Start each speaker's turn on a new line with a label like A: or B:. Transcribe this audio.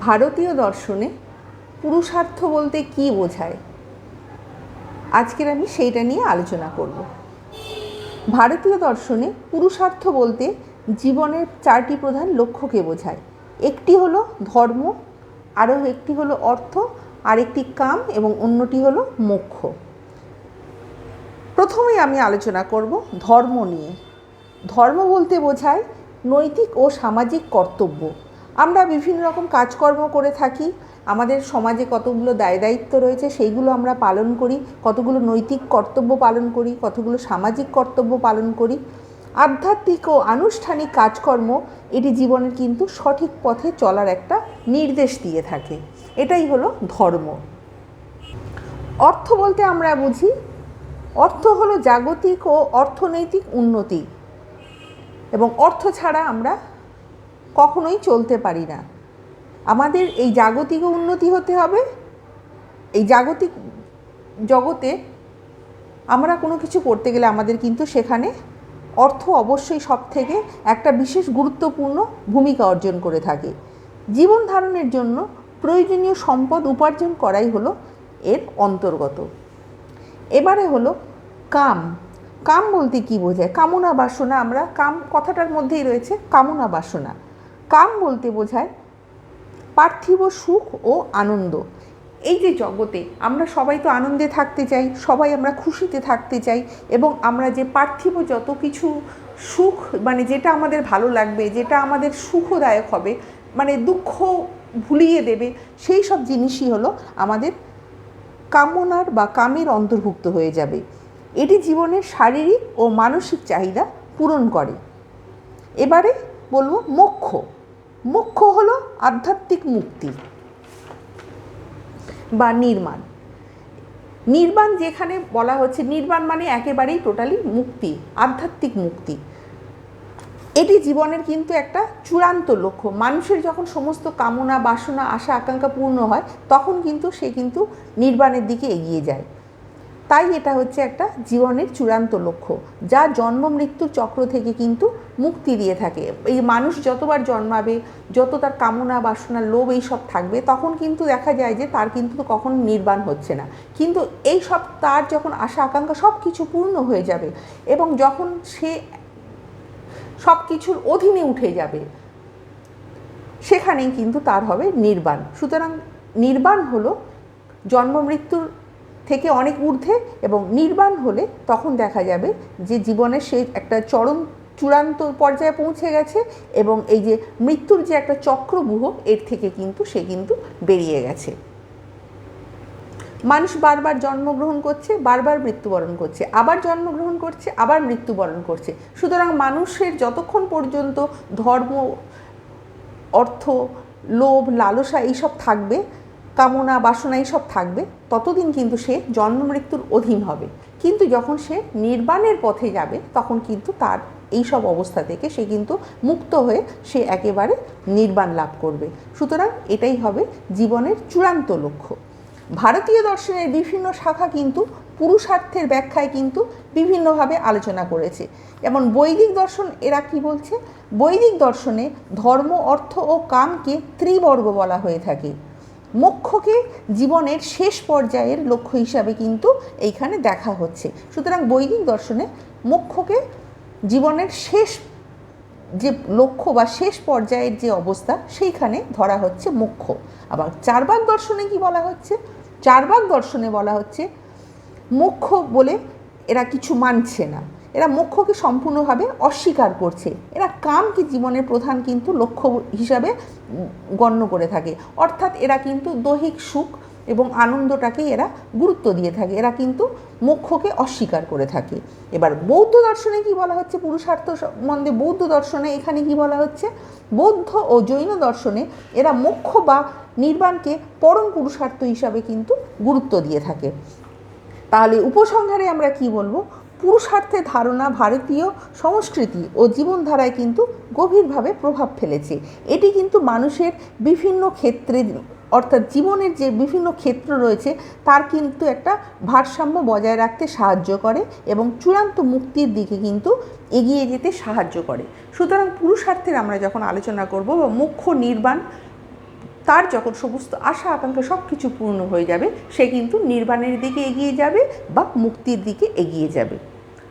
A: ভারতীয় দর্শনে পুরুষার্থ বলতে কী বোঝায়? আজকের আমি সেইটা নিয়ে আলোচনা করব। ভারতীয় দর্শনে পুরুষার্থ বলতে জীবনের চারটি প্রধান লক্ষ্যকে বোঝায়। একটি হলো ধর্ম, আরও একটি হলো অর্থ, আরেকটি কাম এবং অন্যটি হলো মোক্ষ। প্রথমেই আমি আলোচনা করব ধর্ম নিয়ে। ধর্ম বলতে বোঝায় নৈতিক ও সামাজিক কর্তব্য। আমরা বিভিন্ন রকম কাজকর্ম করে থাকি। আমাদের সমাজে কতগুলো দায় দায়িত্ব রয়েছে সেইগুলো আমরা পালন করি। কতগুলো নৈতিক কর্তব্য পালন করি, কতগুলো সামাজিক কর্তব্য পালন করি। আধ্যাত্মিক ও আনুষ্ঠানিক কাজকর্ম এটি জীবনের কিন্তু সঠিক পথে চলার একটা নির্দেশ দিয়ে থাকে। এটাই হলো ধর্ম। অর্থ বলতে আমরা বুঝি, অর্থ হলো জাগতিক ও অর্থনৈতিক উন্নতি। এবং অর্থ ছাড়া আমরা কখনোই চলতে পারি না। আমাদের এই জাগতিক উন্নতি হতে হবে। এই জাগতিক জগতে আমরা কোনো কিছু করতে গেলে আমাদের কিন্তু সেখানে অর্থ অবশ্যই সব থেকে একটা বিশেষ গুরুত্বপূর্ণ ভূমিকা অর্জন করে থাকে। জীবন ধারণের জন্য প্রয়োজনীয় সম্পদ উপার্জন করাই হলো এর অন্তর্গত। এবারে হলো কাম। কাম বলতে কি বোঝায়? কামনা বাসনা। আমরা কাম কথাটার মধ্যেই রয়েছে কামনা বাসনা। কাম বলতে বোঝায় পার্থিব সুখ ও আনন্দ। এই যে জগতে আমরা সবাই তো আনন্দে থাকতে চাই, সবাই আমরা খুশিতে থাকতে চাই এবং আমরা যে পার্থিব যত কিছু সুখ মানে যেটা আমাদের ভালো লাগবে, যেটা আমাদের সুখদায়ক হবে মানে দুঃখ ভুলিয়ে দেবে, সেই সব জিনিসই হলো আমাদের কামনার বা কামের অন্তর্ভুক্ত হয়ে যাবে। এটি জীবনের শারীরিক ও মানসিক চাহিদা পূরণ করে। এবারে বলব মোক্ষ। মোক্ষ হল আধ্যাত্মিক মুক্তি বা নির্মাণ। নির্বাণ যেখানে বলা হচ্ছে নির্বাণ মানে একেবারেই টোটালি মুক্তি, আধ্যাত্মিক মুক্তি। এটি জীবনের কিন্তু একটা চূড়ান্ত লক্ষ্য। মানুষের যখন সমস্ত কামনা, বাসনা, আশা, আকাঙ্ক্ষা পূর্ণ হয়, তখন কিন্তু সে কিন্তু নির্বাণের দিকে এগিয়ে যায়। তাই এটা হচ্ছে একটা জীবনের চূড়ান্ত লক্ষ্য, যা জন্ম, মৃত্যুর চক্র থেকে কিন্তু মুক্তি দিয়ে থাকে। এই মানুষ যতবার জন্মাবে, যত তার কামনা, বাসনা, লোভ এই সব থাকবে, তখন কিন্তু দেখা যায় যে তার কিন্তু কখন নির্বাণ হচ্ছে না। কিন্তু এই সব তার যখন আশা, আকাঙ্ক্ষা সব কিছু পূর্ণ হয়ে যাবে এবং যখন সে সব কিছুর অধীনে উঠে যাবে, সেখানেই কিন্তু তার হবে নির্বাণ। সুতরাং নির্বাণ হলো জন্ম, মৃত্যুর থেকে অনেক ঊর্ধ্বে এবং নির্বাণ হলে তখন দেখা যাবে যে জীবনের সেই একটা চরম চূড়ান্ত পর্যায়ে পৌঁছে গেছে এবং এই যে মৃত্যুর যে একটা চক্রবুহ, এর থেকে কিন্তু সে কিন্তু বেরিয়ে গেছে। মানুষ বারবার জন্মগ্রহণ করছে, বারবার মৃত্যুবরণ করছে, আবার জন্মগ্রহণ করছে, আবার মৃত্যুবরণ করছে। সুতরাং মানুষের যতক্ষণ পর্যন্ত ধর্ম, অর্থ, লোভ, লালসা এইসব থাকবে কামনা, বাসনা এইসব থাকবে, ততদিন কিন্তু সে জন্ম মৃত্যুর অধীন হবে। কিন্তু যখন সে নির্বাণের পথে যাবে, তখন কিন্তু তার এই সব অবস্থা থেকে সে কিন্তু মুক্ত হয়ে সে একেবারে নির্বাণ লাভ করবে। সুতরাং এটাই হবে জীবনের চূড়ান্ত লক্ষ্য। ভারতীয় দর্শনের বিভিন্ন শাখা কিন্তু পুরুষার্থের ব্যাখ্যায় কিন্তু বিভিন্নভাবে আলোচনা করেছে। যেমন বৈদিক দর্শন, এরা কি বলছে? বৈদিক দর্শনে ধর্ম, অর্থ ও কামকে ত্রিবর্গ বলা হয়ে থাকে। মোক্ষকে জীবনের শেষ পর্যায়ের লক্ষ্য হিসাবে কিন্তু এইখানে দেখা হচ্ছে। সুতরাং বৈদিক দর্শনে মোক্ষকে জীবনের শেষ যে লক্ষ্য বা শেষ পর্যায়ের যে অবস্থা, সেইখানে ধরা হচ্ছে মোক্ষ। আবার চারবাক দর্শনে কি বলা হচ্ছে? চারবাক দর্শনে বলা হচ্ছে, মোক্ষ বলে এরা কিছু মানছে না। এরা মোক্ষকে সম্পূর্ণভাবে অস্বীকার করছে। এরা কামকে জীবনের প্রধান কিন্তু লক্ষ্য হিসাবে গণ্য করে থাকে। অর্থাৎ এরা কিন্তু দৈহিক সুখ এবং আনন্দটাকে এরা গুরুত্ব দিয়ে থাকে। এরা কিন্তু মোক্ষকে অস্বীকার করে থাকে। এবার বৌদ্ধ দর্শনে কি বলা হচ্ছে? পুরুষার্থ সম্বন্ধে বৌদ্ধ দর্শনে এখানে কি বলা হচ্ছে? বৌদ্ধ ও জৈন দর্শনে এরা মোক্ষ বা নির্বাণকে পরম পুরুষার্থ হিসাবে কিন্তু গুরুত্ব দিয়ে থাকে। তাহলে উপসংহারে আমরা কি বলব? পুরুষার্থের ধারণা ভারতীয় সংস্কৃতি ও জীবনধারায় কিন্তু গভীরভাবে প্রভাব ফেলেছে। এটি কিন্তু মানুষের বিভিন্ন ক্ষেত্রে, অর্থাৎ জীবনের যে বিভিন্ন ক্ষেত্র রয়েছে, তার কিন্তু একটা ভারসাম্য বজায় রাখতে সাহায্য করে এবং চূড়ান্ত মুক্তির দিকে কিন্তু এগিয়ে যেতে সাহায্য করে। সুতরাং পুরুষার্থের আমরা যখন আলোচনা করব বা মুখ্য নির্বাণ, তার যখন সমস্ত আশা, আকাঙ্ক্ষা সব কিছু পূর্ণ হয়ে যাবে, সে কিন্তু নির্বাণের দিকে এগিয়ে যাবে বা মুক্তির দিকে এগিয়ে যাবে।